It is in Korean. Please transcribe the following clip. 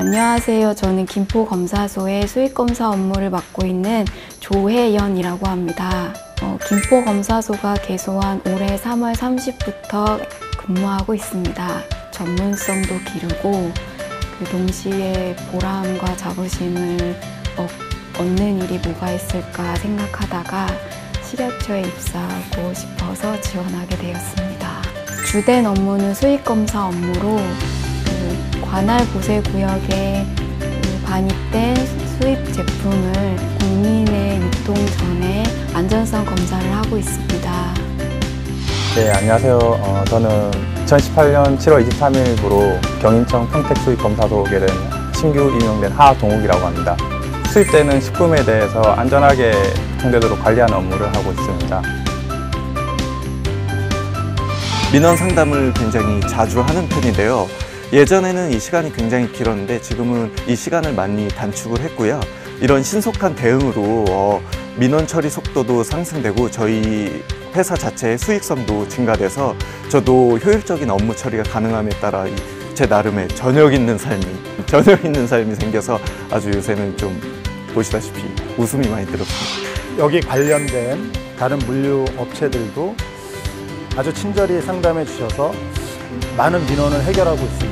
안녕하세요. 저는 김포검사소의 수익검사 업무를 맡고 있는 조혜연이라고 합니다. 어, 김포검사소가 개소한 올해 3월 30부터 근무하고 있습니다. 전문성도 기르고 그 동시에 보람과 자부심을 얻, 얻는 일이 뭐가 있을까 생각하다가 실업처에 입사하고 싶어서 지원하게 되었습니다. 주된 업무는 수익검사 업무로 그 관할 보세 구역에 그 반입된 수입 제품을 국민의 유통 전에 안전성 검사를 하고 있습니다. 네, 안녕하세요. 어, 저는 2018년 7월 23일부로 경인청 평택 수입 검사소 오게 된 신규 임용된 하동욱이라고 합니다. 수입되는 식품에 대해서 안전하게 통되도록 관리하는 업무를 하고 있습니다. 민원 상담을 굉장히 자주 하는 편인데요. 예전에는 이 시간이 굉장히 길었는데 지금은 이 시간을 많이 단축을 했고요. 이런 신속한 대응으로 어, 민원 처리 속도도 상승되고 저희 회사 자체의 수익성도 증가돼서 저도 효율적인 업무 처리가 가능함에 따라 이- 제 나름의 저녁 있는 삶이 저녁 있는 삶이 생겨서 아주 요새는 좀 보시다시피 웃음이 많이 들었습니다. 여기 관련된 다른 물류 업체들도 아주 친절히 상담해 주셔서 많은 민원을 해결하고 있습니다.